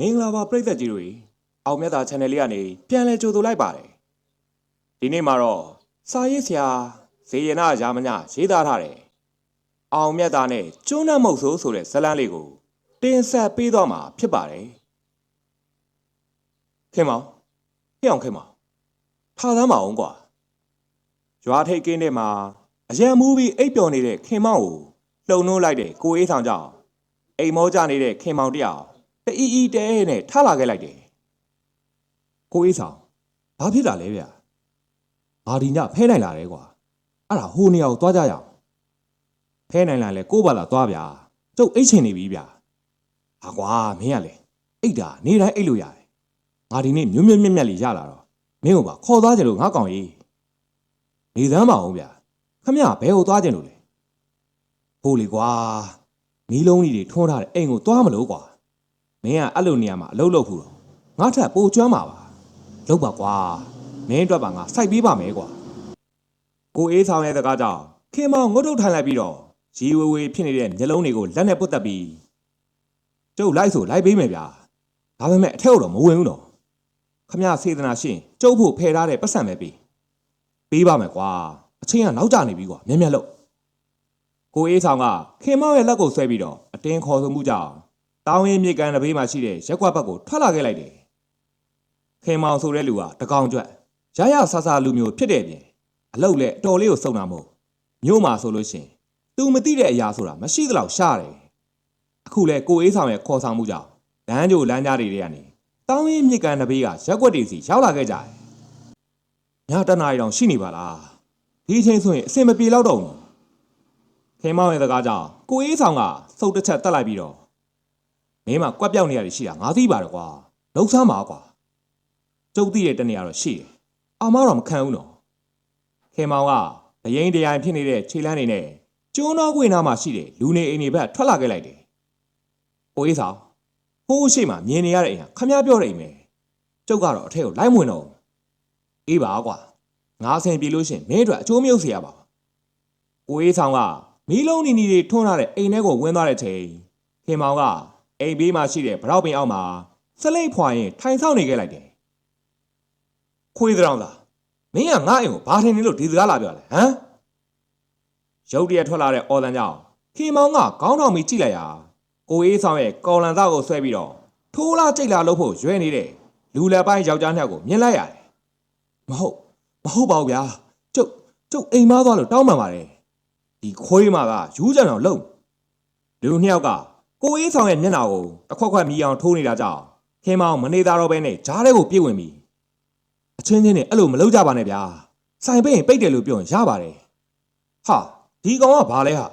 မင်္ဂလာပါပရိသတ်ကြီးတွေအောင်မြတ်တာ channel လေးကနေပြန်လဲကြိုဆိုလိုက်ပါတယ်ဒီနေ့မှာတော့စာရေးဆရာဇေယနာရာမညရေးသားထားတယ်အောင်မြတ်တာနဲ့ကျွန်းနှမုတ်ဆိုးဆိုတဲ့ဇာတ်လမ်းလေးကို တင်ဆက်ပေးသွားမှာဖြစ်ပါတယ်ခင်မောင်ခင်အောင်ခင်မောင်ထားသမ်းပါအောင်ကွာရွာထိတ်ကင်းတဲ့မှာအရန်မူးပြီးအိပ်ပျော်နေတဲ့ခင်မောင်ကိုလှုံနှိုးလိုက်တဲ့ကိုအေးဆောင်ကြောင့်အိမ်မောကြနေတဲ့ခင်မောင်တယောက်တ အီအီတဲနဲ့ထလာခဲ့လိုက်တယ်ကိုအေးဆောင်ဘာဖြစ်တာလဲဗျာငါဒီညဖဲနိုင်လာတယ်ကွာအဲ့ဒါဟိုနေရာကိုသွားကြရအောင်ဖဲနိုင်လာလဲကို့ဘာလာသွားဗျာကျုပ်အိတ်ချင်နေပြီဗျာဟာကွာမင်းကလေအိတ်တာနေတိုင်းအိတ်လို့ရတယ်ငါဒီနေ့မြွတ်မြတ်မြတ်မြတ်လေးရလာတော့မင်းကပါခေါ်သွားကြလို့ငါကောင်ကြီးနေသမ်းပါအောင်ဗျာခမရဘယ်ကိုသွားကြလို့လဲဟိုလေကွာမီးလုံးကြီးတွေထွန်းထားတဲ့အိမ်ကိုသွားမလို့ကွာ မင်းကအဲ့လိုနေရာမှာအလုပ်လုပ်ဖို့တော့ငါထက်ပိုကျွမ်းပါပါလုပ်ပါကွာမင်းအတွက်ပါငါစိုက်ပေးပါမယ်ကွာကိုအေးဆောင်ရဲ့တကားကြောင့်ခင်မောင်ငုတ်တုတ်ထိုင်လိုက်ပြီးတော့ရီဝေဝေဖြစ်နေတဲ့မျက်လုံးတွေကိုလက်နဲ့ပုတ်တက်ပြီးကျုပ်လိုက်ဆိုလိုက်ပေးမယ်ဗျာဒါပေမဲ့အထက်တော့မဝင်ဘူးတော့ခမရစေတနာရှင်ကျုပ်ဖို့ဖယ်ထားတဲ့ပတ်စံပဲပေးပေးပါမယ်ကွာအချင်းကနောက်ကျနေပြီကွာမျက်မျက်လို့ကိုအေးဆောင်ကခင်မောင်ရဲ့လက်ကိုဆွဲပြီးတော့အတင်းခေါ်ဆိုမှုကြောင့် တောင်းရင်မြေကန်တစ်ဘေးမှာရှိတဲ့ရက်ကွက်ဘက်ကိုထွက်လာခဲ့လိုက်တယ်။ခင်မောင်ဆိုတဲ့လူကတကောင်ကြွက်ရရဆဆလူမျိုးဖြစ်တဲ့ပြင်အလုတ်လည်းအတော်လေးကိုစုံတာမဟုတ်မြို့မှာဆိုလို့ရှရင်သူမသိတဲ့အရာဆိုတာမရှိသလောက်ရှားတယ်။အခုလဲကိုအေးဆောင်ရဲ့ခေါ်ဆောင်မှုကြောင့်လမ်းကြိုလမ်းကြားတွေထဲကနေတောင်းရင်မြေကန်တစ်ဘေးကရက်ကွက်တွေစီရောက်လာခဲ့ကြတယ်။ညတနားရီတောင်ရှိနေပါလား။ဒီအချိန်ဆိုရင်အစင်မပြေတော့တော့ဘူး။ခင်မောင်ရဲ့စကားကြောင့်ကိုအေးဆောင်ကစုတ်တစ်ချက်တက်လိုက်ပြီးတော့ မင်းမကွက်ပြောက်နေရတယ်ရှိတာငါသိပါတယ်ကွာလှုပ်ဆမ်းပါကွာကျုပ်သိတဲ့တနေရာတော့ရှိတယ်အာမတော့မခံဘူးနော်ခင်မောင်ကဒရင်တရားဖြစ်နေတဲ့ခြေလမ်းတွေနဲ့ကျွန်းတော်ကွေနာမှာရှိတဲ့လူနေအိမ်တွေဘက်ထွက်လာခဲ့လိုက်တယ်အိုးအေးဆောင်ဟိုးရှိမှမြင်နေရတဲ့အိမ်ကခမည်းပြောတဲ့အိမ်ပဲကျုပ်ကတော့အထက်ကိုလိုက်မဝင်တော့ဘူးအေးပါကွာငါအဆင်ပြေလို့ရှရင်မင်းတို့အကျိုးမရုပ်စေရပါဘူးအိုးအေးဆောင်ကမီးလုံးနီနီတွေထွန်းလာတဲ့အိမ်ထဲကိုဝင်သွားတဲ့ချိန်ခင်မောင်က အိမ်ဘေးမှာရှိတဲ့ဗရောက်ပင်အောက်မှာစလိတ်ဖွာရင်ထိုင်ဆောင်နေခဲ့လိုက်တယ်။ခွေးတောင်သာမင်းကငါအိမ်ကိုဘာထင်နေလို့ဒီစကားလာပြောလဲဟမ်။ရုတ်တရက်ထွက်လာတဲ့အော်လန်ကြောင့်ခေမောင်ကခေါင်းထောင်ပြီးကြည့်လိုက်ရာကိုအေးဆောင်ရဲ့ကော်လန်သားကိုဆွဲပြီးတော့ထိုးလာကြိတ်လာလို့ဖို့ရွဲနေတဲ့လူလက်ပိုင်းယောက်ျားနှစ်ယောက်ကိုမြင်လိုက်ရတယ်။မဟုတ်မဟုတ်ပါဘူးဗျာ။ကျုပ်ကျုပ်အိမ်မသွားလို့တောင်းပန်ပါတယ်။ဒီခွေးမကယူးကြံအောင်လုံလူနှစ်ယောက်က ကိုအေးဆောင်ရဲ့မျက်နှာကိုတစ်ခွက်ခွက်မြည်အောင်ထိုးနေတာကြောင့်ခင်မောင်မနေသားတော့ဘဲနဲ့ဂျားထဲကိုပြေးဝင်ပြီအချင်းချင်းနဲ့အဲ့လိုမလုပ်ကြပါနဲ့ဗျာဆိုင်ပိတ်ရင်ပိတ်တယ်လို့ပြောရင်ရပါတယ်ဟာဒီကောင်ကဘာလဲဟာ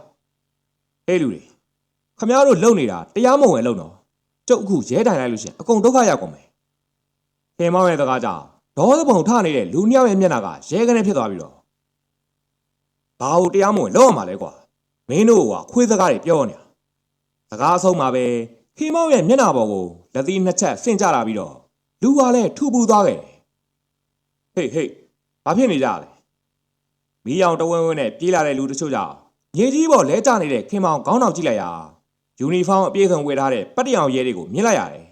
အဲ့လူတွေခမရတို့လုံနေတာတရားမဝင်လုံတော့ကျုပ်အခုရဲတိုင်လိုက်လို့ရှရင်အကုန်ဒုက္ခရောက်ကုန်မယ်ခင်မောင်ရဲ့တကားကြောင့်ဒေါသပုံထနေတဲ့လူနှစ်ယောက်ရဲ့မျက်နှာကရဲကနေဖြစ်သွားပြီတော့ဘာလို့တရားမဝင်လုံရမှာလဲကွာမင်းတို့ကခွေးစကားတွေပြောနေတာ စကားအဆုံးမှာပဲခေမောက်ရဲ့မျက်နှာပေါ်ကိုလက်သီးနှစ်ချက်ဆင့်ကြလာပြီးတော့လူကလည်းထူပူသွားခဲ့တယ်ဟေးဟေးဘာဖြစ်နေကြလဲမီးရောင်တဝင်းဝင်းနဲ့ပြေးလာတဲ့လူတချို့ကြောင့်မြေကြီးပေါ်လဲကျနေတဲ့ခင်မောင်ခေါင်းတောင်ကြည့်လိုက်ရာယူနီဖောင်းအပြည့်စုံဝတ်ထားတဲ့ပတ်တရောင်ရဲတွေကိုမြင်လိုက်ရတယ်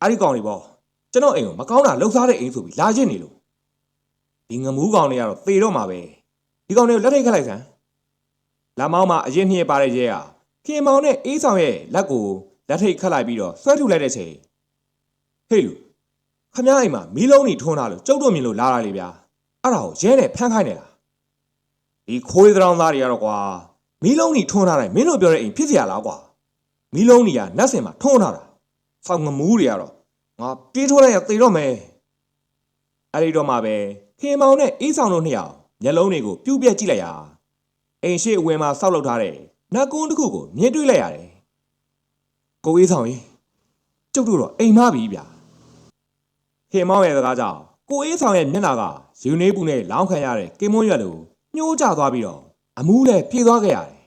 အဲ့ဒီကောင်တွေပေါ့ကျွန်တော်အိမ်ကိုမကောင်းတာလှုပ်ရှားတဲ့အိမ်ဆိုပြီးလာရစ်နေလို့ဒီငမူးကောင်တွေကတော့သေတော့မှာပဲဒီကောင်တွေကိုလက်ထိတ်ခတ်လိုက်စမ်းလာမောင်းမှာအရင်နှည့်ပါတဲ့ရဲဟာ ခင်မောင်နဲ့အေးဆောင်ရဲ့လက်ကိုလက်ထိတ်ခတ်လိုက်ပြီးတော့ဆွဲထုတ်လိုက်တဲ့ချိန်ဟေ့လူခမရအိမ်မှာမီးလုံးနေထွန်းလာလို့ကျုပ်တို့မြင်လို့လာတာလေဗျာအဲ့ဒါကိုရဲနဲ့ဖမ်းခိုင်းနေလားဒီခိုးသရောင်းသားတွေကတော့ကွာမီးလုံးနေထွန်းလာတယ်မင်းတို့ပြောတဲ့အိမ်ဖြစ်စရာလားကွာမီးလုံးနေကနတ်စင်မှာထွန်းလာတာဖောင်ငမူးတွေကတော့ငါပြေးထိုးလိုက်ရသေတော့မယ်အဲ့ဒီတော့မှပဲခင်မောင်နဲ့အေးဆောင်တို့နှစ်ယောက်မျက်လုံးတွေကိုပြူပြက်ကြည့်လိုက်ရအိမ်ရှိအဝင်မှာစောက်လောက်ထားတဲ့ နတ်ကုန်းတစ်ခုကိုမြင်တွေ့လိုက်ရတယ်။ကိုအေးဆောင်ကြီးကျုပ်တို့တော့အိမ်မပြီဗျာ။ခင်မောင်ရဲ့စကားကြောင့်ကိုအေးဆောင်ရဲ့မျက်နှာကယူနေပူနဲ့လောင်းခံရတဲ့ကင်မွန်းရွက်လိုညှိုးကျသွားပြီးတော့အမူးလည်းပြေးသွားခဲ့ရတယ်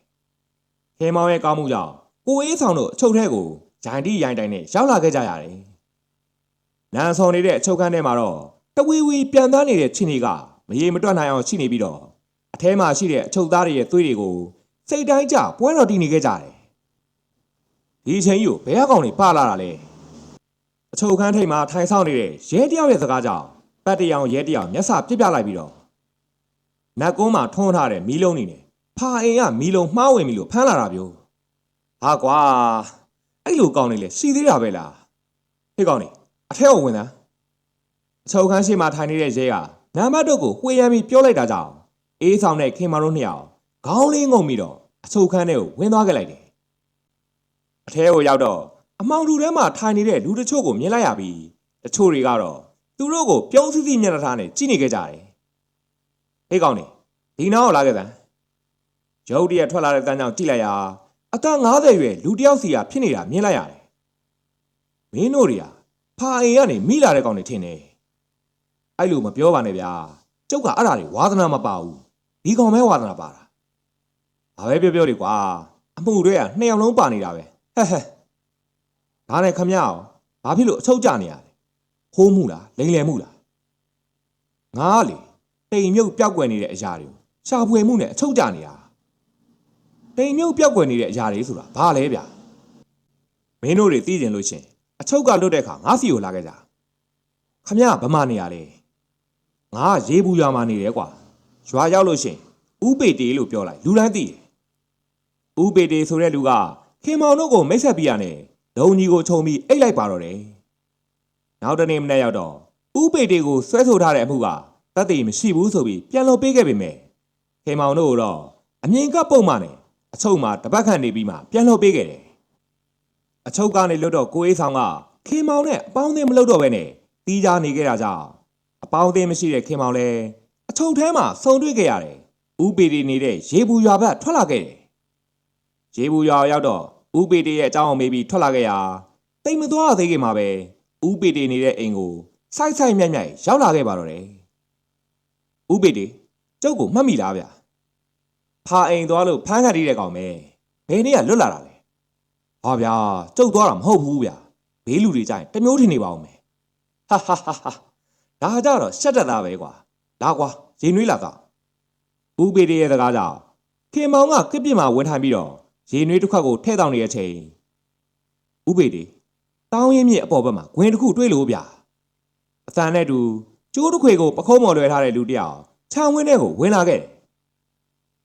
။ခင်မောင်ရဲ့ကောင်းမှုကြောင့်ကိုအေးဆောင်တို့အချုပ်ထဲကိုဂျိုင်တီရိုင်တိုင်နဲ့ရောက်လာခဲ့ကြရတယ်။နန်းဆောင်နေတဲ့အချုပ်ခန်းထဲမှာတော့တဝီဝီပြန်သားနေတဲ့ချင်းတွေကမရေမတွက်နိုင်အောင်ရှိနေပြီးတော့အထဲမှာရှိတဲ့အချုပ်သားတွေရဲ့သွေးတွေကို စိတ်တိုင်းကြပွဲတော်တည်နေခဲ့ကြတယ်ဒီအချိန်ကြီးကိုဘယ်အကောင်တွေပါလာတာလဲအချုပ်ခန်းထိပ်မှာထိုင်ဆောင်နေတဲ့ရဲတယောက်ရဲ့စကားကြောင့်ပတ်တရောင်ရဲတယောက်မျက်စာပြစ်ပြလိုက်ပြီးတော့နတ်ကုန်းမှာထွန်းထားတဲ့မီးလုံးနေနဲ့ဖာအိမ်ကမီးလုံးမှားဝင်ပြီလို့ဖမ်းလာတာမျိုးဟာကွာအဲ့လိုကောင်းနေလေစီသေးတာပဲလားဟေ့ကောင်းနေအထက်ကိုဝင်သားအချုပ်ခန်းရှိမှထိုင်နေတဲ့ရဲကနံပါတ်တို့ကိုဝှေ့ရမ်းပြီးပြောလိုက်တာကြောင့်အေးဆောင်တဲ့ခင်မာတို့နှစ်ယောက် ခေါင်းလေးငုံပြီးတော့အချုပ်ခန်းထဲကိုဝင်သွားခဲ့လိုက်တယ်အထဲကိုရောက်တော့အမောင်လူထဲမှာထိုင်နေတဲ့လူတချို့ကိုမြင်လိုက်ရပြီးတချို့တွေကတော့သူတို့ကိုပြုံးစီစီမျက်နှာထားနဲ့ကြည့်နေကြကြတယ်ဟေးကောင်းနေဒီနောက်ကိုလာခဲ့စမ်းရုတ်တရက်ထွက်လာတဲ့တန်းကြောင့်ကြည့်လိုက်ရာအသက်50ရွယ်လူတစ်ယောက်စီကဖြစ်နေတာမြင်လိုက်ရတယ်မင်းတို့တွေကဖာအိမ်ကနေမိလာတဲ့ကောင်တွေထင်တယ်အဲ့လိုမပြောပါနဲ့ဗျာကျုပ်ကအဲ့ဒါတွေဝါသနာမပါဘူးဒီကောင်ပဲဝါသနာပါတာ ဘာပဲပြောပြောတွေကွာအမှုတွေကနှစ်ယောက်လုံးပါနေတာပဲဟဲ့ဟဲ့ဒါနဲ့ခမရအောင်ဘာဖြစ်လို့အချုပ်ကြနေရလဲခိုးမှုလားလိန်လည်မှုလားငါကလေတိမ်မြုပ်ပျောက်ကွယ်နေတဲ့အရာတွေကိုရှာဖွေမှုနဲ့အချုပ်ကြနေတာတိမ်မြုပ်ပျောက်ကွယ်နေတဲ့အရာတွေဆိုတာဘာလဲဗျာမင်းတို့တွေသိကျင်လို့ရှရင်အချုပ်ကလွတ်တဲ့အခါငါစီကိုလာခဲ့ကြခမရဗမာနေရလဲငါကရေးဘူးရွာမှာနေတယ်ကွာရွာရောက်လို့ရှရင်ဥပေတေလို့ပြောလိုက်လူတိုင်းသိတယ် ဥပေတေဆိုတဲ့လူကခင်မောင်တို့ကိုမိတ်ဆက်ပြရနဲ့ဒုံကြီးကိုခြုံပြီးအိတ်လိုက်ပါတော့တယ်နောက်တနေ့မနေ့ရောက်တော့ဥပေတေကိုဆွဲဆိုထားတဲ့အမှုကတတ်သိမရှိဘူးဆိုပြီးပြန်လို့ပေးခဲ့ပေမဲ့ခင်မောင်တို့ကတော့အမြင်ကပုံမှန်နဲ့အချုပ်မှာတပတ်ခန့်နေပြီးမှပြန်လို့ပေးခဲ့တယ်အချုပ်ကနေလွတ်တော့ကိုအေးဆောင်ကခင်မောင်နဲ့အပေါင်းအသင်းမလုပ်တော့ဘဲနဲ့တီးကြနေခဲ့တာကြောင့်အပေါင်းအသင်းမရှိတဲ့ခင်မောင်လည်းအချုပ်ထဲမှာဆုံတွေ့ခဲ့ရတယ်ဥပေတေနေတဲ့ရေဘူးရွာဘက်ထွက်လာခဲ့တယ် ရေဘူးရွာရောက်တော့ဥပေတေရဲ့အကြောင်းအမေးပြီးထွက်လာခဲ့ရာတိတ်မသွားသေးခင်မှာပဲဥပေတေနေတဲ့အိမ်ကိုစိုက်စိုက်မြိုက်မြိုက်ရောက်လာခဲ့ပါတော့တယ်ဥပေတေကျုပ်ကိုမှတ်မိလားဗျာဖာအိမ်သွားလို့ဖမ်းခံရတဲ့ကောင်ပဲဘယ်နေ့ကလွတ်လာတာလဲဟာဗျာကျုပ်သွားတာမဟုတ်ဘူးဗျာဘေးလူတွေကြရင်တစ်မျိုးထင်နေပါဦးမယ်ဟာဟာဟာဟာဒါကြတော့ရှက်တတ်တာပဲကွာလာကွာရင်နွေးလာတော့ဥပေတေရဲ့စကားကြောင့်ခင်မောင်ကကစ်ပြစ်မှာဝင်ထိုင်ပြီးတော့ ရေနွေးတစ်ခွက်ကိုထဲ့တောင်နေတဲ့အချိန်ဥပေတေတောင်းရင်မြစ်အပေါ်ဘက်မှာဂွင်တစ်ခုတွေ့လို့ဗျာအသံနဲ့တူကျိုးတစ်ခွေကိုပခုံးမော်လွယ်ထားတဲ့လူတစ်ယောက်ခြံဝင်းထဲကိုဝင်လာခဲ့တယ်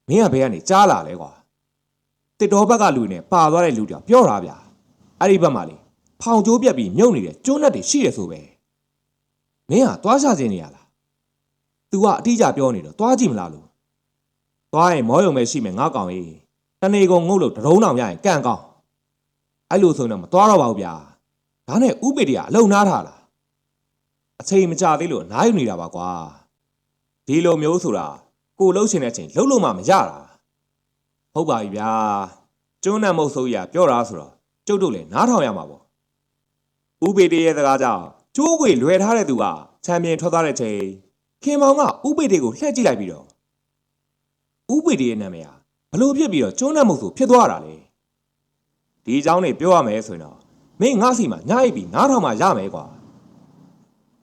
မင်းကဘယ်ကနေကြားလာလဲကွာတစ်တော်ဘက်ကလူနဲ့ပါသွားတဲ့လူတစ်ယောက်ပြောတာဗျာအဲ့ဒီဘက်မှာလေဖောင်ကျိုးပြက်ပြီးမြုပ်နေတဲ့ကျွန်းနဲ့တွေရှိတယ်ဆိုပဲမင်းကသွားချခြင်းနေရလား तू ကအတိအကျပြောနေတော့သွားကြည့်မလားလို့သွားရင်မောယုံပဲရှိမယ်ငါကောင်ကြီး တနေကုန်ငုတ်လို့တရုံးတောင်ရရင်ကန့်ကောင်းအဲ့လိုဆိုရင်တော့မသွားတော့ပါဘူးဗျာဒါနဲ့ဥပေတကအလုံနာထားလားအချိန်မကြသေးလို့နားယူနေတာပါကွာဒီလိုမျိုးဆိုတာကိုလှုပ်ရှင်တဲ့အချိန်လှုပ်လို့မှမရတာဟုတ်ပါပြီဗျာကျွန်းနဲ့မုတ်ဆိုးရပြောတာဆိုတော့ကျုပ်တို့လည်းနားထောင်ရမှာပေါ့ဥပေတရဲ့စကားကြောင့်ကျိုးခွေလွယ်ထားတဲ့သူကချန်ပီယံထွက်သွားတဲ့ချိန်ခင်မောင်ကဥပေတကိုလှည့်ကြည့်လိုက်ပြီးတော့ဥပေတရဲ့နာမည်ဟာ ဘလို့ဖြစ်ပြီးတော့ကျွန်းနဲ့မုတ်ဆိုဖြစ်သွားတာလေဒီအကြောင်းတွေပြောရမယ်ဆိုရင်တော့မင်းငါ့စီမှာညအိပ်ပြီးနားထောင်မှရမယ်ကွာ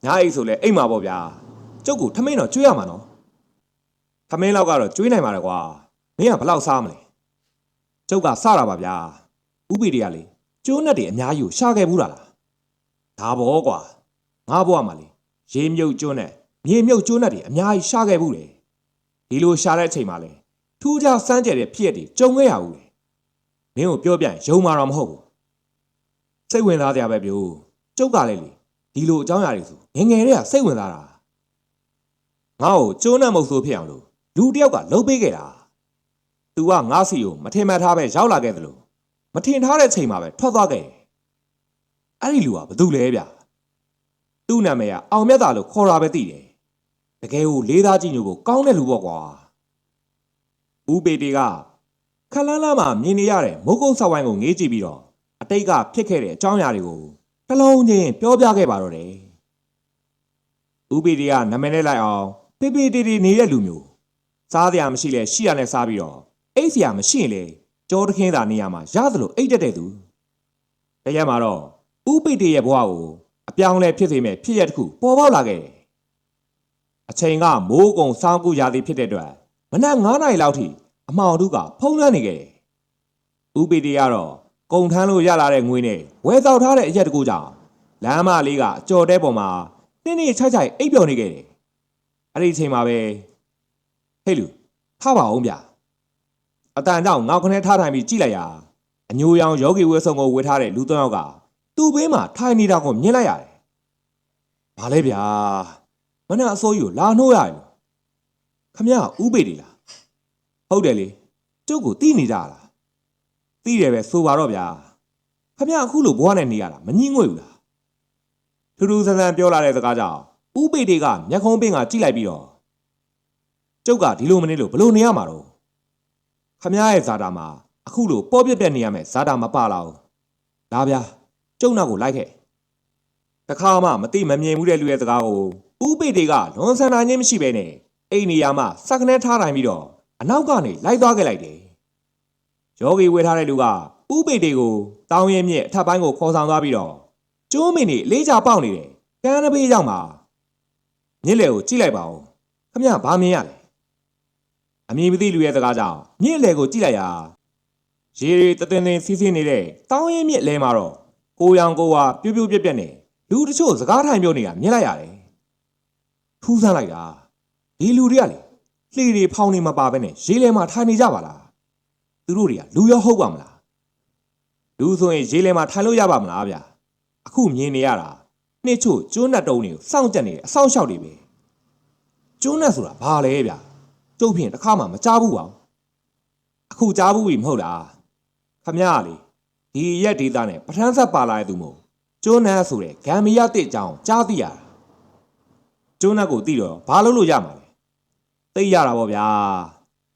ညအိပ်ဆိုလဲအိမ်မှာပေါ့ဗျာကျုပ်ကထမင်းတော့ကျွေးရမှာနော်ထမင်းလောက်ကတော့ကျွေးနိုင်ပါတော့ကွာမင်းကဘလောက်စားမလဲကျုပ်ကစတာပါဗျာဥပီတွေကလေကျိုးနဲ့တွေအများကြီးကိုရှာခဲ့ဘူးလားဒါဘောကွာငါဘွားမှာလေရေမြုပ်ကျိုးနဲ့မြေမြုပ်ကျိုးနဲ့တွေအများကြီးရှာခဲ့ဘူးလေဒီလိုရှာတဲ့အချိန်မှာလေ ထူးခြားစမ်းကြဲတဲ့ဖြစ်ရည်ကြုံခဲ့ရဘူးလေမင်းကိုပြောပြရင်ယုံမှာတော့မဟုတ်ဘူးစိတ်ဝင်စားကြပဲပြို့ကျုပ်ကလည်းလေဒီလိုအကြောင်းအရာတွေဆိုငယ်ငယ်တည်းကစိတ်ဝင်စားတာငါ့ကိုကျိုးနဲ့မုတ်ဆိုးဖြစ်အောင်လို့လူတစ်ယောက်ကလှုပ်ပေးခဲ့တာ။ तू ကငါ့စီကိုမထင်မှတ်ထားပဲရောက်လာခဲ့သလိုမထင်ထားတဲ့ချိန်မှာပဲထွက်သွားခဲ့တယ်။အဲ့ဒီလူကဘသူလဲဗျ။သူ့နာမည်ကအောင်မြတ်တာလို့ခေါ်တာပဲသိတယ်။တကယ်ကိုလေးသားကြီးညိုကိုကောင်းတဲ့လူပေါ့ကွာ။ ဦးပေတေကခလန်းလာမှာမြင်နေရတဲ့မုတ်ကုတ်ဆောက်ဝိုင်းကိုငေးကြည့်ပြီးတော့အတိတ်ကဖြစ်ခဲ့တဲ့အကြောင်းအရာတွေကိုတစ်လုံးချင်းပြောပြခဲ့ပါတော့တယ်။ဦးပေတေကနာမည်နဲ့လိုက်အောင်ပေပေတေတေနေတဲ့လူမျိုးစားစရာမရှိလဲရှိရနဲ့စားပြီးတော့အိတ်စရာမရှိရင်လေကြောတခင်းသာနေရမှာရသလိုအိတ်တက်တဲ့သူတရက်မှာတော့ဥပိတေရဲ့ဘဝကိုအပြောင်းလဲဖြစ်စေမဲ့ဖြစ်ရတစ်ခုပေါ်ပေါက်လာခဲ့တယ်အချိန်ကမိုးကုံစောင်းကူရာသီဖြစ်တဲ့အတွက်မနက်9နာရီလောက်ထိ အမောင်တို့ကဖုံးလွှမ်းနေခဲ့တယ်ဥပိတေကတော့ကုံထမ်းလို့ရလာတဲ့ငွေနဲ့ဝယ်တောက်ထားတဲ့အရက်တကူကြောင့်လမ်းမလေးကအကြော်တဲပေါ်မှာနှင်းနှင်းချိုက်ချိုက်အိပ်ပျော်နေခဲ့တယ်အဲ့ဒီအချိန်မှာပဲဟေးလူထားပါအောင်ဗျအတန်ကြောင့်ငေါက်ခနဲထားထိုင်ပြီးကြည့်လိုက်ရာအညိုရောင်ယောဂီဝဲဆုံကိုဝေထားတဲ့လူသုံးယောက်ကသူ့ဘေးမှာထိုင်နေတာကိုမြင်လိုက်ရတယ်ဘာလဲဗျာမနက်အစိုးရကိုလာနှိုးရတယ်လို့ခမရဥပေတွေလား ဟုတ်တယ်လေကျုပ်ကိုတီးနေကြလားတီးတယ်ပဲဆိုပါတော့ဗျာခမရအခုလိုဘွားနဲ့နေရတာမငြင်းငွေဘူးလားထူးထူးဆန်းဆန်းပြောလာတဲ့စကားကြောင့်ဥပေတွေကမျက်ခုံးပင်ကကြည့်လိုက်ပြီးတော့ကျုပ်ကဒီလိုမနေလို့ဘလို့နေရမှာတော့ခမရရဲ့ဇာတာမှာအခုလိုပေါ်ပြက်ပြက်နေရမယ်ဇာတာမပါလာဘူးဒါဗျာကျုံနောက်ကိုလိုက်ခဲ့တခါမှမတိမမြင်ဘူးတဲ့လူရဲ့စကားကိုဥပေတွေကလွန်ဆန်တာချင်းမရှိပဲနဲ့အိမ်နေရာမှာစက်ခနဲထားတိုင်းပြီးတော့ အနောက်ကနေလိုက်သွားခဲ့လိုက်တယ်ယောဂီဝေထားတဲ့လူကဥပေတွေကိုတောင်းရင်မြင့်အထပ်ပိုင်းကိုခေါ်ဆောင်သွားပြီးတော့ကျိုးမင်းနေအလေးချပေါက်နေတယ်ကန်းတပေးရောက်မှာမြစ်လေကိုကြည့်လိုက်ပါဦးခမရဘာမြင်ရလဲအမည်မသိလူရဲ့စကားကြောင့်မြစ်လေကိုကြည့်လိုက်ရာရေရီတသင်သင်စီးစီးနေတဲ့တောင်းရင်မြင့်လဲမှာတော့ကိုရောင်ကိုဝါပြူးပြူးပြက်ပြက်နဲ့လူတချို့စကားထိုင်ပြောနေတာမြင်လိုက်ရတယ်ထူးဆန်းလိုက်တာဒီလူတွေကလေ လှေတွေဖောင်းနေမပါဘဲနဲ့ရေလဲမှာထိုင်နေကြပါလားသူတို့တွေကလူရောဟုတ်ပါမလားလူဆိုရင်ရေလဲမှာထိုင်လို့ရပါမလားဗျာအခုမြင်နေရတာနှစ်ချို့ကျွန်းနဲ့တုံးတွေကိုစောင့်ကြက်နေတယ်အဆောင်ရှောက်တွေပဲကျွန်းနဲ့ဆိုတာဘာလဲဗျာကျုပ်ဖြင့်တစ်ခါမှမကြားဘူးပါဘူးအခုကြားဘူးပြီမဟုတ်လားခမရလေဒီရက်ဒေတာနဲ့ပထန်းဆက်ပါလာတဲ့သူမို့ကျွန်းနဲ့ဆိုတဲ့ဂမ်မီယာတစ်အကြောင်းကြားသိရတာကျွန်းနဲ့ကိုသိတော့ဘာလို့လို့ရမှာလဲ သိရတာပေါ့ဗျာ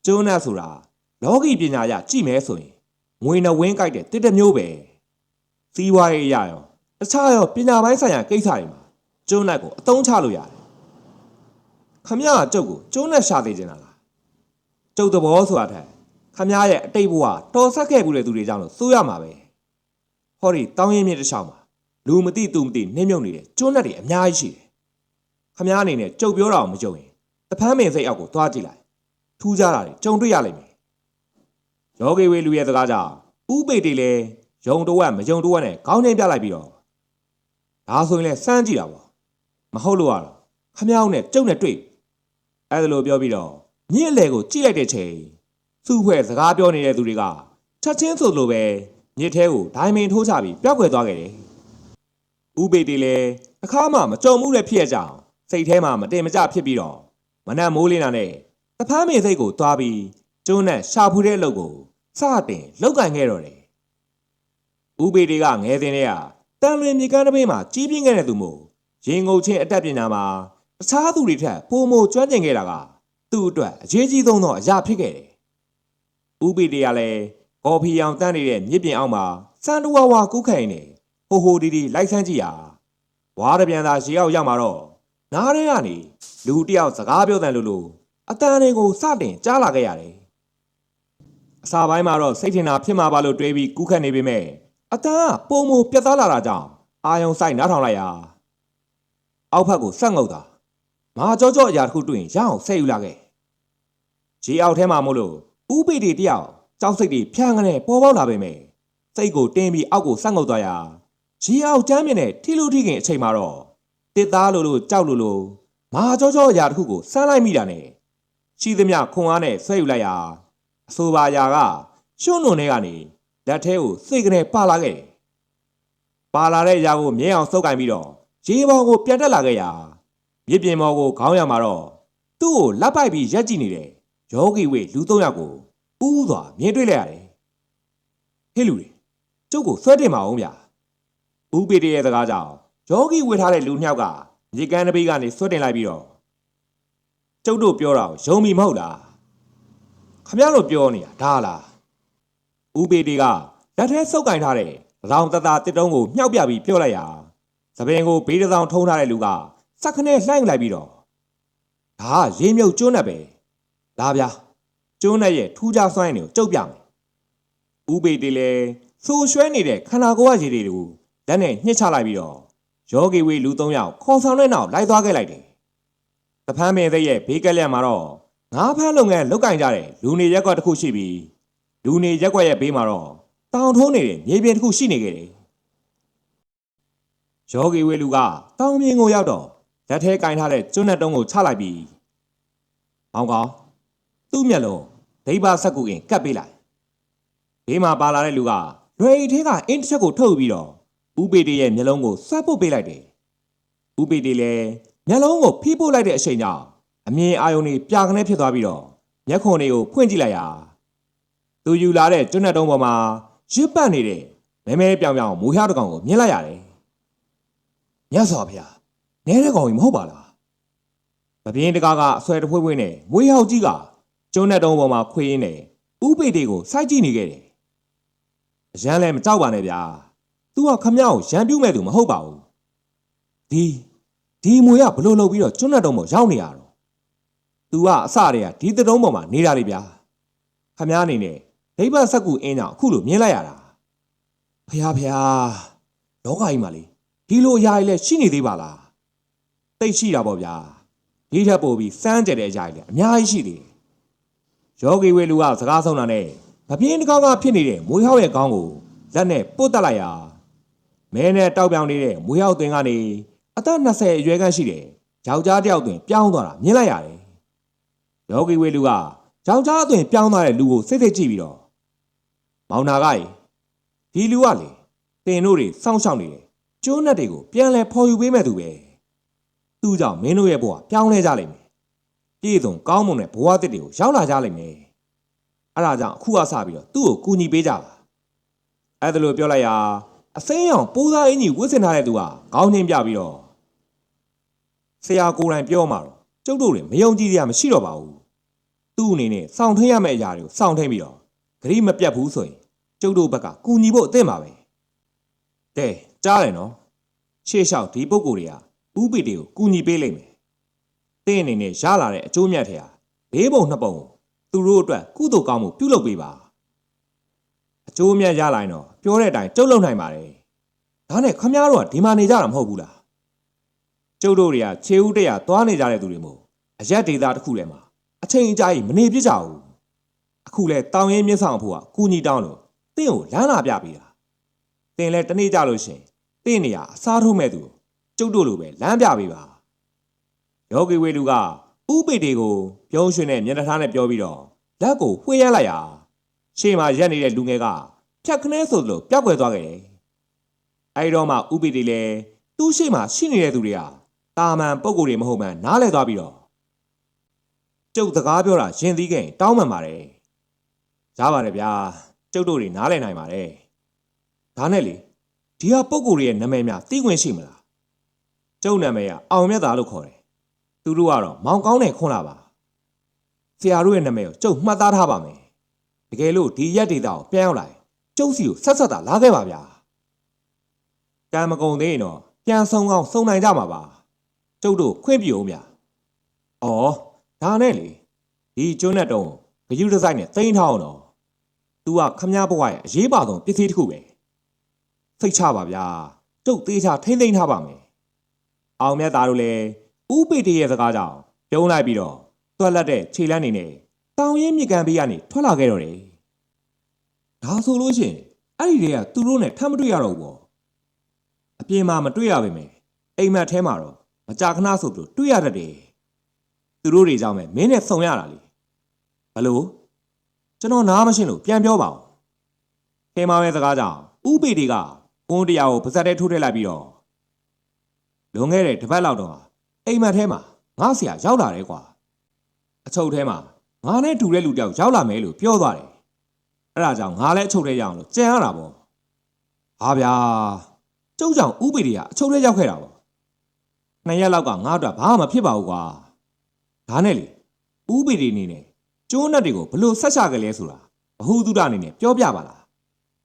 ကျွန်းနဲ့ဆိုတာလောကီပညာရကြည့်မဲဆိုရင်ငွေနဲ့ဝင်းကြိုက်တဲ့တစ်တစ်မျိုးပဲစီးပွားရေးအရရောတခြားရောပညာပိုင်းဆိုင်ရာကိစ္စတွေမှာကျွန်းနဲ့ကိုအသုံးချလို့ရတယ်ခမရကကျုပ်ကိုကျွန်းနဲ့ရှာသေးချင်တာလားကျုပ်သဘောဆိုတာထက်ခမရရဲ့အတိတ်ဘဝတော်ဆက်ခဲ့ဘူးတဲ့သူတွေကြောင့်လို့စိုးရမှာပဲဟောဒီတောင်းရင်မြင့်တစ်ချောင်းမှာလူမသိသူမသိနှင်းမြုပ်နေတဲ့ကျွန်းနဲ့တွေအများကြီးရှိတယ်ခမရအနေနဲ့ကျုပ်ပြောတာကိုမကြုံရင်တ ဖမ်းမင်စိတ်အောက်ကိုသွားကြည့်လိုက်ထူးခြားတာတွေကြုံတွေ့ရလိမ့်မယ်ယောဂီဝေလူရဲ့စကားကြောင့်ဥပေတေလည်းယုံတော့မယုံတော့နဲ့ခေါင်းချင်းပြလိုက်ပြီးတော့ဒါဆိုရင်လည်းစမ်းကြည့်တာပေါ့မဟုတ်လို့ရတော့ခမရောက်နဲ့ကျုပ်နဲ့တွေ့အဲ့ဒါလိုပြောပြီးတော့မြင့်အလေကိုကြည့်လိုက်တဲ့ချိန်သူ့ဖွဲ့စကားပြောနေတဲ့သူတွေကချက်ချင်းဆိုလိုပဲမြစ်ထဲကိုဒိုင်မင်ထိုးချပြီးပျောက်ကွယ်သွားခဲ့တယ်ဥပေတေလည်းအခါမှမကြုံမှုလည်းဖြစ်ရကြအောင်စိတ်ထဲမှာမတင်မကျဖြစ်ပြီးတော့ မနက်မိုးလင်းတာနဲ့တဖမ်းမေစိတ်ကိုသွားပြီးကျွန်းနဲ့ရှာဖူးတဲ့အလုပ်ကိုစတင်လောက်ကင်ခဲ့တော့တယ်ဥပေတေကငယ်စဉ်တည်းကတန်လွင်မြေကမ်းတစ်ပင်းမှာကြီးပြင်းခဲ့တဲ့သူမို့ရင်ငုံချင်းအတက်ပညာမှာတခြားသူတွေထက်ပိုမိုကျွမ်းကျင်ခဲ့တာကသူ့အတွက်အရေးကြီးဆုံးသောအရာဖြစ်ခဲ့တယ်ဥပေတေကလည်းကော်ဖီရောင်တန်းနေတဲ့မြစ်ပြင်အောက်မှာစန်တဝါဝါကူးခိုင်နေဟိုဟိုဒီဒီလိုက်ဆန်းကြည့်ရာဝါးတပြန်သာရေအောက်ရောက်มาတော့ နားထဲကနေလူတယောက်စကားပြောတဲ့လူလိုအတန်တွေကိုစတင်ကြားလာခဲ့ရတယ်အစာပိုင်းမှာတော့စိတ်ထင်တာဖြစ်မှာပါလို့တွေးပြီးကူးခတ်နေပေမဲ့အတန်ကပုံမပြတ်သားလာတာကြောင့်အာယုံဆိုင်နားထောင်လိုက်ရာအောက်ဖက်ကိုဆက်ငုပ်တာမာကြောကြောအရာတစ်ခုတွေ့ရင်ရအောင်ဆဲယူလာခဲ့ခြေအောက်ထဲမှာမို့လို့ဥပိတေတယောက်ကြောက်စိတ်တွေဖြန်းကနေပေါ်ပေါက်လာပေမဲ့စိတ်ကိုတင်းပြီးအောက်ကိုဆက်ငုပ်သွားရာခြေအောက်ကျမ်းမြင်တဲ့ထီလူထီခင်အချိန်မှာတော့ တစ်သားလိုလိုကြောက်လိုလိုမာကြောကြောအရာတစ်ခုကိုစမ်းလိုက်မိတာနဲ့ရှိသမျှခွန်အားနဲ့ဆွဲယူလိုက်ရာအဆိုပါအရာကရှုံးနုံတွေကနေလက်ထဲကိုစိတ်ကနေပါလာခဲ့တယ်။ပါလာတဲ့အရာကိုမြဲအောင်စုပ်ကင်ပြီးတော့ရေပေါ်ကိုပြန်တက်လာခဲ့ရာမြစ်ပြင်ပေါ်ကိုခေါင်းရမှာတော့သူ့ကိုလက်ပိုက်ပြီးရက်ကြည့်နေတဲ့ယောဂီဝေလူသုံးယောက်ကိုဥဥစွာမြင်တွေ့လိုက်ရတယ်။ဟေးလူတွေကျုပ်ကိုဆွဲတင်ပါအောင်ဗျာ။ဦးပေတရဲ့စကားကြောင့် ယောဂီဝေထားတဲ့လူနှစ်ယောက်ကမြေကမ်းတစ်ပိကနေဆွဲတင်လိုက်ပြီးတော့ကျုပ်တို့ပြောတာကိုယုံမိမဟုတ်လား။ခမရလို့ပြောနေတာဒါလား။ဦးပေတေကလက်ထဲစုပ်ကင်ထားတဲ့ရောင်တသားတစ်တုံးကိုမြှောက်ပြပြီးပြောလိုက်ရာသပင်ကိုဘေးတစ်စောင်းထုံးထားတဲ့လူကစက်ခနဲ့လှိုင်းလိုက်ပြီးတော့ဒါကရေမြုပ်ကျွန်းနဲ့ပဲလာဗျာကျွန်းနဲ့ရဲ့ထူးခြားစွမ်းရည်ကိုကြုတ်ပြမယ်ဥပေတေလည်းဆိုရွှဲနေတဲ့ခန္ဓာကိုယ်ကရေတွေကိုလက်နဲ့ညှစ်ချလိုက်ပြီးတော့ ယောဂီဝေလူ၃ယောက်ခေါ်ဆောင်တဲ့နောက်လိုက်သွားခဲ့လိုက်တယ်တဖမ်းမင်းသိရဲ့ဘေးကက်လက်မှာတော့ငါးဖမ်းလုပ်ငန်းလုတ်ကင်ကြတဲ့လူနေရက်ကွက်တစ်ခုရှိပြီးလူနေရက်ကွက်ရဲ့ဘေးမှာတော့တောင်ထိုးနေတဲ့မြေပြင်တစ်ခုရှိနေခဲ့တယ်ယောဂီဝေလူကတောင်မြင်ကိုရောက်တော့လက်ထဲကင်ထားတဲ့ကျွန်းနဲ့တုံးကိုချလိုက်ပြီးမောင်ကောင်သူ့မျက်လုံးဒိဗ္ဗဆက်ကူကင်ကပ်ပေးလိုက်ဘေးမှာပါလာတဲ့လူကလွယ်ရီထဲကအင်းတစ်ချက်ကိုထုတ်ပြီးတော့ ဥပေတေရဲ့မျက်လုံးကိုဆွဲပုတ်ပေးလိုက်တယ်ဥပေတေလည်းမျက်လုံးကိုဖိပို့လိုက်တဲ့အချိန်ကြောင့်အမြင်အာရုံတွေပြာကနေဖြစ်သွားပြီးတော့မျက်ခွန်တွေကိုဖွင့်ကြည့်လိုက်ရာသူယူလာတဲ့ကျွန်းနဲ့တုံးပေါ်မှာရစ်ပတ်နေတဲ့မဲမဲပြောင်ပြောင်မူဟျားတစ်ကောင်ကိုမြင်လိုက်ရတယ်မြတ်စွာဘုရားနဲတဲ့ကောင်ကြီးမဟုတ်ပါလားပပြင်းတကားကအဆွဲတစ်ဖွဲဖွဲနဲ့မွေးဟောက်ကြီးကကျွန်းနဲ့တုံးပေါ်မှာခွေးရင်းနဲ့ဥပေတေကိုစိုက်ကြည့်နေခဲ့တယ်အရန်လည်းမကြောက်ပါနဲ့ဗျာ။ ။ तू ကခမရကိုရန်ပြုမဲ့သူမဟုတ်ပါဘူး။ဒီဒီမွေကဘလို့လုပ်ပြီးတော့ကျွတ်နဲ့တုံးပေါ်ရောက်နေရတော့။ तू ကအစတည်းကဒီတတုံးပေါ်မှာနေတာလေဗျာ။ခမရအနေနဲ့ဒိဗ္ဗစက်ကူအင်းကြောင့်အခုလိုမြင်လိုက်ရတာ။ဖះဖះလောကကြီးမှာလေဒီလိုအရာကြီးလည်းရှိနေသေးပါလား။သိရှိတာပေါ့ဗျာ။ဒီထက်ပိုပြီးစမ်းကြတဲ့အရာကြီးလည်းအများကြီးရှိသေးတယ်။ယောဂီဝေလူကစကားဆုံးတာနဲ့မပြင်းတကောင်းကဖြစ်နေတဲ့မွေဟောက်ရဲ့ကောင်းကိုလက်နဲ့ပုတ်တက်လိုက်ရာ မဲနဲ့တောက်ပြောင်နေတဲ့မွေဟောက်သွင်းကနေအသက်20အရွယ်ခန့်ရှိတဲ့ယောက်ျားတစ်ယောက်တွင်ပြောင်းသွားတာမြင်လိုက်ရတယ်။ယောဂီဝေလူကယောက်ျားအသွင်ပြောင်းသွားတဲ့လူကိုစိတ်စိတ်ကြည့်ပြီးတော့မောင်နာကကြီးဒီလူကလေတင်တို့တွေစောင့်ရှောက်နေတယ်ကျိုးနဲ့တွေကိုပြန်လဲဖော်ယူပေးမဲ့သူပဲ။သူ့ကြောင့်မင်းတို့ရဲ့ဘဝပြောင်းလဲကြလိမ့်မယ်။ပြည်စုံကောင်းမွန်တဲ့ဘဝတစ်တွေကိုရောက်လာကြလိမ့်မယ်။အဲ့ဒါကြောင့်အခုကစပြီးတော့သူ့ကိုကူညီပေးကြပါ။အဲ့ဒါလိုပြောလိုက်ရာ အစိမ်းရောင်ပိုးသားအင်ကြီးဝတ်ဆင်ထားတဲ့သူကခေါင်းချင်းပြပြီးတော့ဆရာကိုယ်တိုင်ပြောမှာတော့ကျုပ်တို့တွေမယုံကြည်ရမရှိတော့ပါဘူး။သူ့အနေနဲ့စောင့်ထိန်ရမယ့်အရာတွေကိုစောင့်ထိန်ပြီးတော့ဂရိမပြတ်ဘူးဆိုရင်ကျုပ်တို့ဘက်ကကူညီဖို့အသင့်ပါပဲ။တဲ့ကြားတယ်နော်။ရှေ့လျှောက်ဒီပုံကိုယ်တွေကဥပဒေကိုကူညီပေးလိမ့်မယ်။တဲ့အနေနဲ့ရလာတဲ့အကျိုးမြတ်ထဲဟာလေးပုံနှစ်ပုံကိုသူတို့အတွက်ကုသိုလ်ကောင်းမှုပြုလုပ်ပေးပါ အကျိုးမြတ်ရလာရင်တော့ပြောတဲ့အတိုင်းကျုပ်လုံနိုင်ပါတယ်ဒါနဲ့ခမည်းတော်ကဒီမှာနေကြတာမဟုတ်ဘူးလားကျုပ်တို့တွေကခြေဦးတရသွားနေကြတဲ့သူတွေမို့အရက်ဒေတာတစ်ခုထဲမှာအချိန်အကြာကြီးမနေပြစ်ကြဘူးအခုလဲတောင်ရင်မြင့်ဆောင်ဖို့ကကူညီတောင်းလို့တင့်ကိုလမ်းလာပြပေးတာတင်လဲတနေ့ကြလို့ရှင်တင့်နေရအစားထိုးမဲ့သူကျုပ်တို့လိုပဲလမ်းပြပေးပါယောဂီဝေလူကဥပိတေကိုပြုံးရွှင်တဲ့မျက်နှာထားနဲ့ပြောပြီးတော့လက်ကိုဝှေ့ရလိုက်ရာ ရှေ့မှာရက်နေတဲ့လူငယ်ကဖြတ်ခနဲဆိုသလိုပြောက်ွယ်သွားခဲ့တယ်။အဲဒီတော့မှဥပိတေလည်းသူ့ရှေ့မှာရှိနေတဲ့သူတွေကတာမန်ပုံကိုယ်တွေမဟုတ်မှန်းနားလဲသွားပြီးတော့ကျုပ်စကားပြောတာရင်သီးခင်တောင်းပန်ပါတယ်။ရပါတယ်ဗျာကျုပ်တို့တွေနားလဲနိုင်ပါတယ်။ဒါနဲ့လေဒီဟာပုံကိုယ်တွေရဲ့နာမည်များသိခွင့်ရှိမလား။ကျုပ်နာမည်ကအောင်မြတ်သားလို့ခေါ်တယ်။သူတို့ကတော့မောင်ကောင်းတဲ့ခွန်းလာပါ။ဆရာတို့ရဲ့နာမည်ကိုကျုပ်မှတ်သားထားပါမယ်။ တကယ်လို့ဒီရက်ဒေတာကိုပြန်ရောက်လာရင်ကျုပ်စီကိုဆက်ဆက်တာလာခဲ့ပါဗျာ။ကံမကုံသေးရင်တော့ပြန်ဆုံးအောင်စုံနိုင်ကြမှာပါ။ကျုပ်တို့ခွင့်ပြုအောင်ဗျာ။အော်ဒါနဲ့လေဒီကျွန်းနဲ့တုံးဂယုဒီဇိုင်းနဲ့တိန်းထောင်းတော့။ तू ကခမားဘဝရဲ့အရေးပါဆုံးပစ္စည်းတစ်ခုပဲ။စိတ်ချပါဗျာ။ကျုပ်သေးချာထိမ့်သိမ်းထားပါမယ်။အောင်မြတ်သားတို့လည်းဥပိတေရဲ့စကားကြောင့်ပြုံးလိုက်ပြီးတော့တွက်လက်တဲ့ခြေလမ်းနေနဲ့ တောင်ရင်မြကန်ပေးကနေထွက်လာခဲ့တော့တယ်။ဒါဆိုလို့ရှိရင်အဲ့ဒီတွေကသူတို့နဲ့ထပ်မတွေ့ရတော့ဘူးပေါ့။အပြင်မှာမတွေ့ရပါမယ်။အိမ်မက်ထဲမှာတော့မကြာခဏဆိုသူတွေ့ရတတ်တယ်။သူတို့တွေကြောင့်ပဲမင်းနဲ့ဆုံရတာလေ။ဘလို့ကျွန်တော်နားမရှင်းလို့ပြန်ပြောပါဦး။ခင်မောင်ရဲ့စကားကြောင့်ဥပေတွေကကွန်းတရားကိုပါဇက်ထဲထိုးထည့်လိုက်ပြီးတော့လွန်ခဲ့တဲ့တစ်ပတ်လောက်တော့အိမ်မက်ထဲမှာငါဆရာရောက်လာတယ်ကွာ။အချုပ်ထဲမှာ ငါနဲ့တူတဲ့လူတယောက်ရောက်လာမယ်လို့ပြောသွားတယ်။အဲ့ဒါကြောင့်ငါလည်းအချုပ်ထဲရောက်အောင်လို့ကြံရတာပေါ့။ဟာဗျာ။ကျုပ်ကြောင့်ဥပေတွေကအချုပ်ထဲရောက်ခဲ့တာပေါ့။နှစ်ရက်လောက်ကငါ့အတွက်ဘာမှမဖြစ်ပါဘူးကွာ။ဒါနဲ့လေဥပေတွေအနေနဲ့ကျိုးနက်တွေကိုဘလို့ဆက်ချကြလဲဆိုတာဘ ഹു တုဒအနေနဲ့ပြောပြပါလား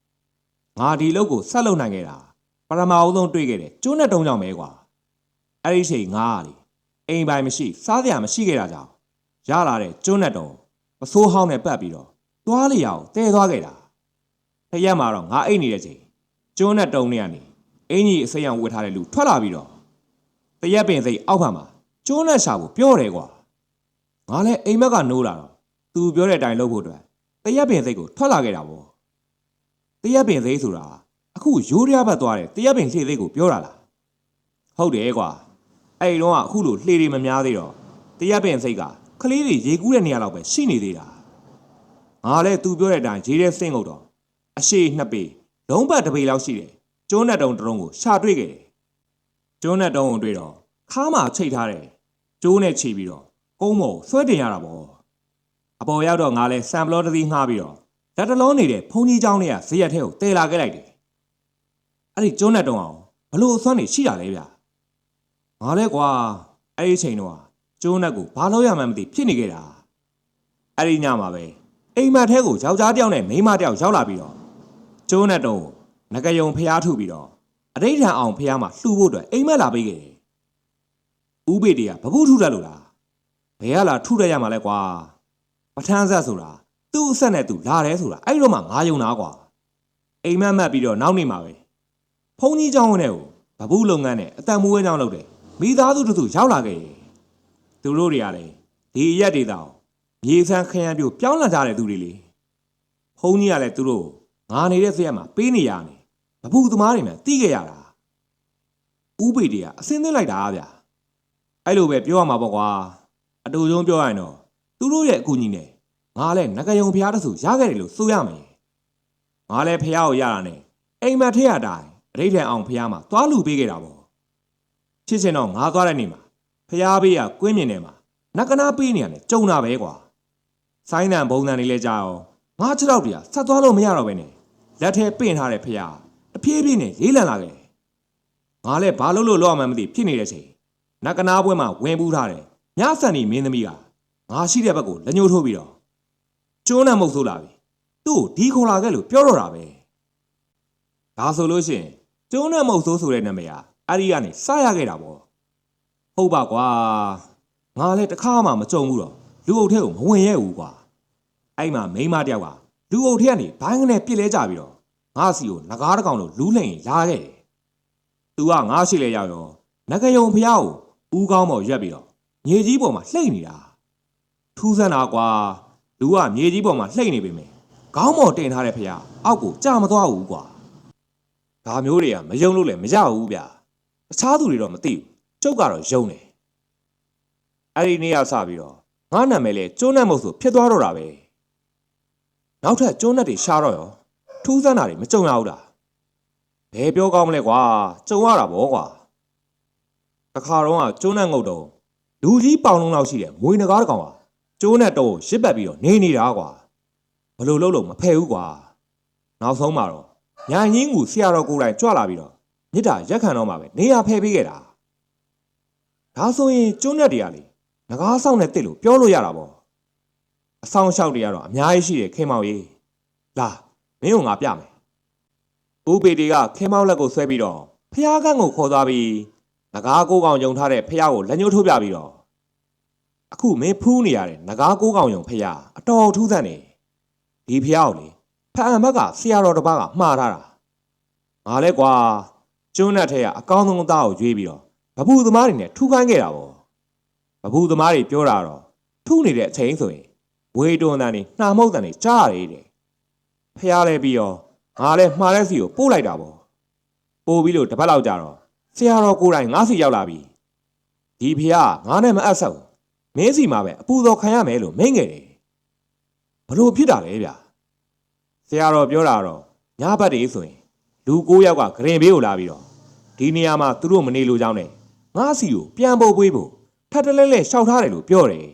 ။ငါဒီလောက်ကိုဆက်လုပ်နိုင်ခဲ့တာပရမအုံဆုံးတွေ့ခဲ့တဲ့ကျိုးနက်တုံးကြောင့်ပဲကွာ။အဲ့ဒီချိန်ငါကလေအိမ်ပိုင်မရှိစားစရာမရှိခဲ့တာကြောင့် ရလာတဲ့ကျွန်းနဲ့တုံမဆိုးဟောင်းနဲ့ပတ်ပြီးတော့သွားလျာကိုတဲသွားခဲ့တာတရက်မှာတော့ငါအိတ်နေတဲ့ချိန်ကျွန်းနဲ့တုံနဲ့ကနေအင်ကြီးအစိမ်းအောင်ဝတ်ထားတဲ့လူထွက်လာပြီးတော့တရက်ပင်စိတ်အောက်ဖက်မှာကျွန်းနဲ့ရှာဖို့ပြောတယ်ကွာငါလည်းအိမ်မက်ကနိုးလာတော့သူပြောတဲ့အတိုင်းလုပ်ဖို့အတွက်တရက်ပင်စိတ်ကိုထွက်လာခဲ့တာပေါ့တရက်ပင်စိတ်ဆိုတာအခုရိုးရဘတ်သွားတဲ့တရက်ပင်လှေစိတ်ကိုပြောတာလားဟုတ်တယ်ကွာအဲ့ဒီတော့ကအခုလိုလှေတွေမများသေးတော့တရက်ပင်စိတ်က ကလေးတွေရေကူးတဲ့နေရာလောက်ပဲရှိနေသေးတာငါလည်းသူပြောတဲ့အတိုင်းရေးတဲ့စင့်ကုန်တော့အရှိနှစ်ပေလုံးပတ်တစ်ပေလောက်ရှိတယ်ကျိုးနဲ့တုံတစ်လုံးကိုရှာတွေ့ခဲ့တယ်ကျိုးနဲ့တုံကိုတွေ့တော့ခါမှာချိတ်ထားတယ်ကျိုးနဲ့ခြိပြီးတော့ကုန်းမော်ဆွဲတင်ရတာပေါ့အပေါ်ရောက်တော့ငါလဲဆမ်ပလောတစ်သီးငှားပြီးတော့လက်တလုံးနေတဲ့ဖုန်ကြီးเจ้าနဲ့ကဇရက်ထဲကိုတဲလာခဲ့လိုက်တယ်အဲ့ဒီကျိုးနဲ့တုံအောင်ဘလို့အစွမ်းနေရှိတာလဲဗျာ ငါလဲကွာအဲ့ဒီအချိန်တော့ ကျိုးနက်ကိုဘာလို့ရမှန်းမသိဖြစ်နေခဲ့တာအဲ့ဒီညမှာပဲအိမ်မက်ထဲကိုယောက်ျားတစ်ယောက်နဲ့မိန်းမတစ်ယောက်ရောက်လာပြီးတော့ကျိုးနက်တော့ငကယုံဖျားထုပြီးတော့အဋိဌံအောင်ဖျားမှာလှူဖို့အတွက်အိမ်မက်လာပေးခဲ့တယ်ဥပေတေကဘဘူးထုတတ်လို့လားဘယ်ကလာထုတတ်ရမှာလဲကွာပထန်းဆက်ဆိုတာသူ့အဆက်နဲ့သူလာတယ်ဆိုတာအဲ့တော့မှငါယုံတာကွာအိမ်မက်မက်ပြီးတော့နောက်နေ့မှာပဲ ဖုန်ကြီးเจ้าနဲ့ကိုဗဘူးလုပ်ငန်းနဲ့အတန်မွေးเจ้าလုပ်တယ်မိသားစုတို့သူရောက်လာခဲ့တယ် သူတို့တွေကလည်းဒီအရက်တွေတောင်မြေဆန်းခရမ်းပြိုပြောင်းလာကြတဲ့သူတွေလေဖုန်ကြီးကလည်းသူတို့ငါနေတဲ့ဆက်ရမှာပေးနေရတယ်ဗဘူးသမားတွေမှတီးခဲ့ရတာဥပေတွေကအစင်းသင်းလိုက်တာဗျာအဲ့လိုပဲပြောရမှာပေါ့ကွာအတူဆုံးပြောရရင်တော့သူတို့ရဲ့အကူအညီနဲ့ငါလည်းငကယုံဖျားတဆူရခဲ့တယ်လို့ဆိုရမယ်ငါလည်းဖျားကိုရတာနဲ့အိမ်မက်ထရတိုင်းအဋိဌံအောင်ဖះမှာသွားလူပေးခဲ့တာပေါ့ချစ်စင်တော့ငါသွားတဲ့နေ့မှာ ဖះဘေးကကွင်းမြင်ထဲမှာနကနာပေးနေရတယ်ကြုံတာပဲကွာဆိုင်းတန်ဘုံတန်လေးလဲကြာအောင်ငါခြေထောက်တည်းဆက်သွားလို့မရတော့ပဲနဲ့လက်ထဲပင့်ထားတဲ့ဖះတဖြည်းဖြည်းနဲ့လေးလံလာခဲ့တယ်ငါလည်းဘာလို့လို့လောက်မှမသိဖြစ်နေတဲ့ချိန်နကနာပွဲမှာဝင်ပူးထားတယ်ညဆန်နီမင်းသမီးကငါရှိတဲ့ဘက်ကိုလက်ညှိုးထိုးပြီးတော့ကျိုးနဲ့မုတ်ဆိုးလာပြီသူ့ကိုဒီခေါ်လာခဲ့လို့ပြောတော့တာပဲဒါဆိုလို့ရှိရင်ကျုံးနဲ့မုတ်ဆိုးဆိုတဲ့နာမည်ဟာအဲ့ဒီကနေစရခဲ့တာပေါ့ ဟုတ်ပါကွာငါလည်းတစ်ခါမှမကြုံဘူးတော့လူအုပ်ထဲကိုမဝင်ရဲဘူးကွာအဲ့မှာမိန်းမတစ်ယောက်ကလူအုပ်ထဲကနေဘိုင်းကနေပြစ်လဲကြပြီးတော့ငါစီကိုငကားတစ်ကောင်လို့လူးလှိန်လာခဲ့တယ်သူကငါရှိလဲရောက်ရောငကယုံဖျားကိုဦးကောင်းပေါ်ရက်ပြီးတော့မြေကြီးပေါ်မှာလှိမ့်နေတာထူးဆန်းတာကွာလူကမြေကြီးပေါ်မှာလှိမ့်နေပေမဲ့ခေါင်းပေါ်တင်ထားတဲ့ဖျားအောက်ကိုကြာမသွားဘူးကွာဒါမျိုးတွေကမယုံလို့လည်းမရဘူးဗျာတခြားသူတွေတော့မသိဘူး ကျုပ်ကတော့ယုံတယ်အဲ့ဒီနေ့ကစပြီးတော့ငါနာမည်လေကျိုးနဲ့မဟုတ်ဆိုဖြစ်သွားတော့တာပဲနောက်ထပ်ကျိုးနဲ့တွေရှားတော့ရောထူးဆန်းတာတွေမကြုံရဘူးလားဘယ်ပြောကောင်းမလဲကွာကြုံရတာဗောကွာတခါတော့ကကျိုးနဲ့ငုတ်တော့လူကြီးပေါင်လုံးလောက်ရှိတဲ့မွေနဂါးတစ်ကောင်ဟာကျိုးနဲ့တော့ရစ်ပတ်ပြီးတော့နေနေတာကွာဘလို့လို့လို့မဖယ်ဘူးကွာနောက်ဆုံးမှာတော့ညာရင်းကိုဆရာတော်ကိုယ်တိုင်ကြွလာပြီးတော့မြစ်တာရက်ခံတော့မှပဲနေရာဖယ်ပေးခဲ့တာ ဒါဆိုရင်ကျွန်းနဲ့တွေကလေငကားဆောင်နဲ့တစ်လို့ပြောလို့ရတာပေါ့အဆောင်လျှောက်တွေကတော့အများကြီးရှိတယ်ခင်မောင်ကြီးလာမင်းကငါပြမယ်ဦးပေတီကခင်မောင်လက်ကိုဆွဲပြီးတော့ဖះကန်းကိုခေါ်သွားပြီးငကားကိုကောင်ယုံထားတဲ့ဖះကိုလက်ညှိုးထိုးပြပြီးတော့အခုမင်းဖူးနေရတဲ့ငကားကိုကောင်ယုံဖះအတော်ထူးဆန်းနေဒီဖះကိုလေဖအံဘက်ကဆရာတော်တစ်ပါးကမှားထားတာငါလဲကွာကျွန်းနဲ့ထဲကအကောင်းဆုံးသားကိုရွေးပြီးတော့ ဗဘူးသမားတွေနဲ့ထူခိုင်းခဲ့တာပေါ့ဗဘူးသမားတွေပြောတာတော့ထုနေတဲ့အချိန်ဆိုရင်ဝေတွန်တန်နေနှာမုတ်တန်နေကြားရတယ်တဲ့ဖះလဲပြီးတော့ငါလဲမှားတဲ့စီကိုပို့လိုက်တာပေါ့ပို့ပြီးလို့တစ်ပတ်လောက်ကြာတော့ဆရာတော်ကိုယ်တိုင်ငါစီရောက်လာပြီဒီဖះငါနဲ့မအပ်ဆက်ဘူးမင်းစီမှာပဲအပူတော်ခံရမယ်လို့မိန့်ခဲ့တယ်ဘလို့ဖြစ်တာလဲဗျာဆရာတော်ပြောတာတော့ညဘက်တည်းဆိုရင်လူ၉ယောက်ကဂရင်ဘေးကိုလာပြီးတော့ဒီနေရာမှာသူတို့မနေလို့ကြောင်းနဲ့ ငါးစီကိုပြန်ပို့ပေးဖို့ထပ်တလဲလဲရှောက်ထားတယ်လို့ပြောတယ်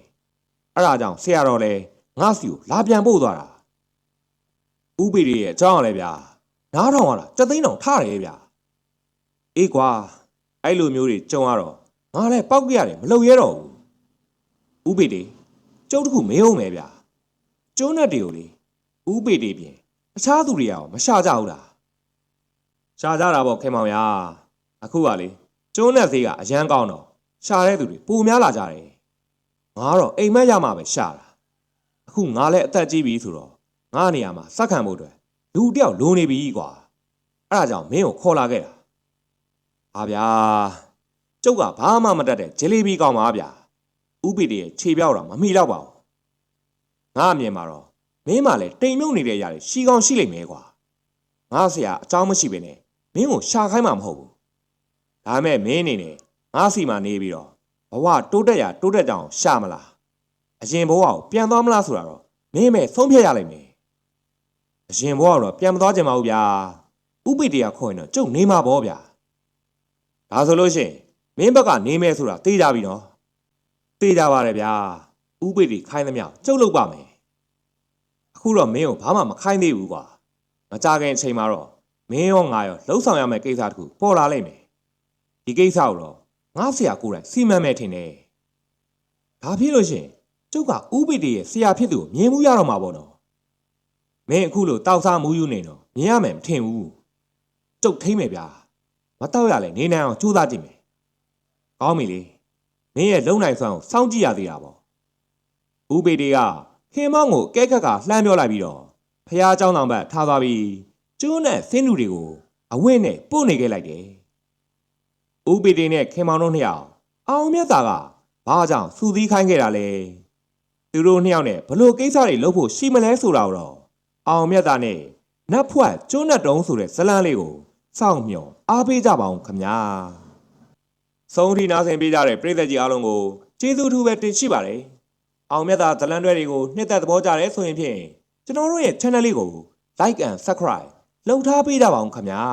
အဲ့ဒါကြောင့်ဆရာတော်လည်းငါးစီကိုလာပြန်ပို့သွားတာဥပိရိရဲ့အကြောင်းရလဲဗျာနားထောင်ရတာစက်သိန်းတောင်ထားတယ်ဗျာအေးကွာအဲ့လိုမျိုးတွေကြုံရတော့ငါလည်းပောက်ကြရတယ်မလုပ်ရတော့ဘူးဥပိရိကျုပ်တခုမေးအောင်မယ်ဗျာကျုံးနဲ့တွေကိုလေဥပေတေပြင်အခြားသူတွေရောမရှာကြဘူးလားရှာကြတာပေါ့ခင်မောင်ရအခုကလေ ကျုံးနဲ့ဈေးကအရန်ကောင်းတော့ရှာတဲ့သူတွေပိုများလာကြတယ်ငါတော့အိမ်မက်ရမှာပဲရှာတာအခုငါလည်းအသက်ကြီးပြီဆိုတော့ငါနေရာမှာစက်ခံဖို့အတွက်လူတယောက်လိုနေပြီကွာအဲ့ဒါကြောင့်မင်းကိုခေါ်လာခဲ့တာဟာဗျာကျုပ်ကဘာမှမတတ်တဲ့ဂျယ်လီဘီကောင်းပါဗျာဥပိတေရဲ့ခြေပြောက်တာမမိတော့ပါဘူးငါအမြင်မှာတော့မင်းမှလည်းတိမ်မြုပ်နေတဲ့ຢာတွေရှိကောင်းရှိလိမ့်မယ်ကွာငါဆရာအကြောင်းမရှိဘဲနဲ့မင်းကိုရှာခိုင်းမှာမဟုတ်ဘူး ဒါမဲ့မင်းအနေနဲ့ငါစီမှာနေပြီးတော့ဘဝတိုးတက်ရတိုးတက်ကြအောင်ရှာမလားအရင်ဘဝကိုပြန်သွားမလားဆိုတာတော့မင်းမဲ့ဆုံးဖြတ်ရလိမ့်မယ်အရင်ဘဝကတော့ပြန်မသွားကြပါဘူးဗျာဥပိတေကခေါ်ရင်တော့ကျုပ်နေမှာပေါ့ဗျာဒါဆိုလို့ရှိရင်မင်းဘက်ကနေမယ်ဆိုတာသိကြပြီနော်သိကြပါတယ်ဗျာဥပိတေခိုင်းသမျှကျုပ်လုပ်ပါမယ်အခုတော့မင်းကိုဘာမှမခိုင်းသေးဘူးကွာမကြခင်အချိန်မှာတော့မင်းရောငါရောလှုပ်ဆောင်ရမယ့်ကိစ္စတစ်ခုပေါ်လာလိမ့်မယ် ဒီကိစ္စကိုတော့ငါဆရာကိုယ်တိုင်စီမံမယ်ထင်တယ်ဒါဖြစ်လို့ရှိရင်ကျုပ်ကဥပိတေရဲ့ဆရာဖြစ်သူကိုမြင်မှုရတော့မှာပေါ့နော်မင်းအခုလိုတောက်စားမူးယူနေတော့မြင်ရမယ်မထင်ဘူးကျုပ်ထိမ့်မယ်ဗျာမတောက်ရလဲနေနိုင်အောင်ကြိုးစားကြည့်မယ်ကောင်းပြီလေမင်းရဲ့လုံနိုင်စွမ်းကိုစောင့်ကြည့်ရသေးတာပေါ့ဥပိတေကခင်မောင်းကိုကဲခက်ကလှမ်းပြောလိုက်ပြီးတော့ဖះเจ้าတော်ဘက်ထားသွားပြီးကျိုးနဲ့ဆင်းလူတွေကိုအဝင့်နဲ့ပို့နေခဲ့လိုက်တယ် ဥပိတေနဲ့ခင်မောင်တို့နှစ်ယောက်အောင်မြတ်တာကဘာကြောင့်စူသီးခိုင်းခဲ့တာလဲသူတို့နှစ်ယောက်နဲ့ဘလို့ကိစ္စတွေလုပ်ဖို့ရှိမလဲဆိုတာကိုတော့အောင်မြတ်တာနဲ့နတ်ဖွက်ကျိုးနဲ့တုံးဆိုတဲ့ဇလန်းလေးကိုစောင့်မျှော်အားပေးကြပါအောင်ခမညာဆုံးထိနာဆင်ပေးကြတဲ့ပြည်သက်ကြီးအားလုံးကိုကျေးဇူးထူးပဲတင်ရှိပါတယ်အောင်မြတ်တာဇလန်းတွဲတွေကိုနှစ်သက်သဘောကြတယ်ဆိုရင်ဖြင့်ကျွန်တော်တို့ရဲ့ channel လေးကို like and subscribe လုပ်ထားပေးကြပါအောင်ခင်ဗျာ